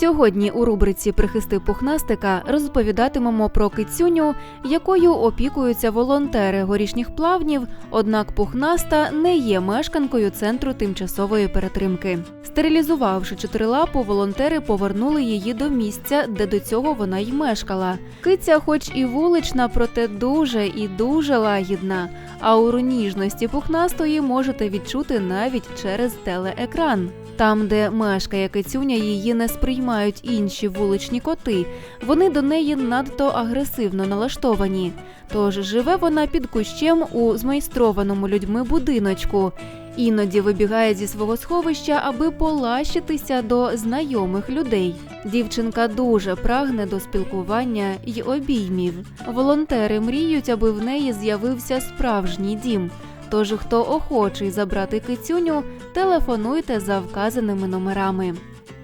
Сьогодні у рубриці Прихисти пухнастика розповідатимемо про кицюню, якою опікуються волонтери горішніх плавнів. Однак пухнаста не є мешканкою центру тимчасової перетримки. Стерилізувавши чотирилапу, волонтери повернули її до місця, де до цього вона й мешкала. Киця, хоч і вулична, проте дуже і дуже лагідна. Ауру ніжності пухнастої можете відчути навіть через телеекран. Там, де мешкає кицюня, її не сприймають інші вуличні коти. Вони до неї надто агресивно налаштовані. Тож живе вона під кущем у змайстрованому людьми будиночку. Іноді вибігає зі свого сховища, аби полащитися до знайомих людей. Дівчинка дуже прагне до спілкування й обіймів. Волонтери мріють, аби в неї з'явився справжній дім. Тож, хто охочий забрати кицюню, телефонуйте за вказаними номерами.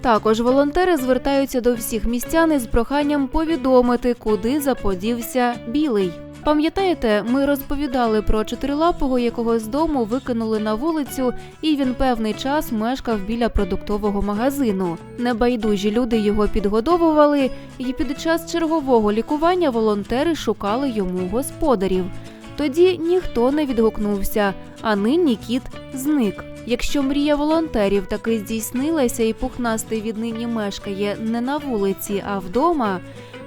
Також волонтери звертаються до всіх містян із проханням повідомити, куди заподівся білий. Пам'ятаєте, ми розповідали про чотирилапого, якого з дому викинули на вулицю, і він певний час мешкав біля продуктового магазину. Небайдужі люди його підгодовували, і під час чергового лікування волонтери шукали йому господарів. Тоді ніхто не відгукнувся, а нині кіт зник. Якщо мрія волонтерів таки здійснилася і пухнастий віднині мешкає не на вулиці, а вдома,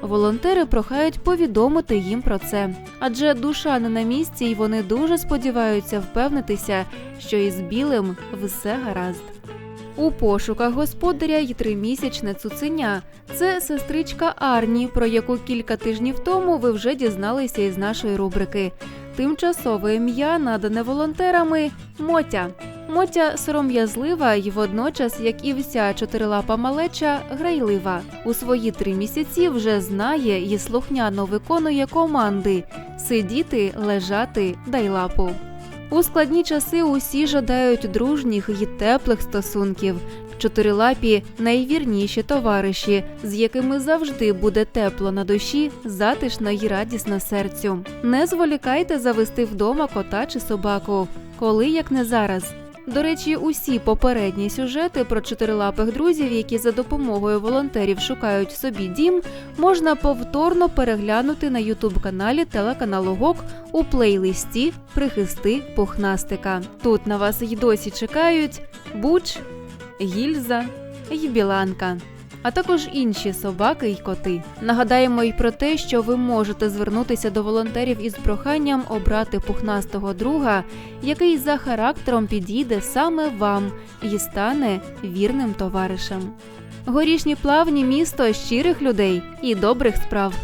волонтери прохають повідомити їм про це. Адже душа не на місці, і вони дуже сподіваються впевнитися, що із білим все гаразд. У пошуках господаря й тримісячне цуценя. Це сестричка Арні, про яку кілька тижнів тому ви вже дізналися із нашої рубрики. Тимчасове ім'я надане волонтерами Мотя. Мотя сором'язлива і водночас, як і вся чотирилапа малеча, грайлива. У свої три місяці вже знає і слухняно виконує команди сидіти, лежати, дай лапу. У складні часи усі жадають дружніх і теплих стосунків. Чотирилапі найвірніші товариші, з якими завжди буде тепло на душі, затишно й радісно серцю. Не зволікайте завести вдома кота чи собаку, коли як не зараз. До речі, усі попередні сюжети про чотирилапих друзів, які за допомогою волонтерів шукають собі дім, можна повторно переглянути на ютуб-каналі телеканалу ГОК у плейлисті Прихисти пухнастика. Тут на вас й досі чекають Буч, Гільза й Біланка. А також інші собаки й коти. Нагадаємо й про те, що ви можете звернутися до волонтерів із проханням обрати пухнастого друга, який за характером підійде саме вам і стане вірним товаришем. Горішні плавні місто щирих людей і добрих справ.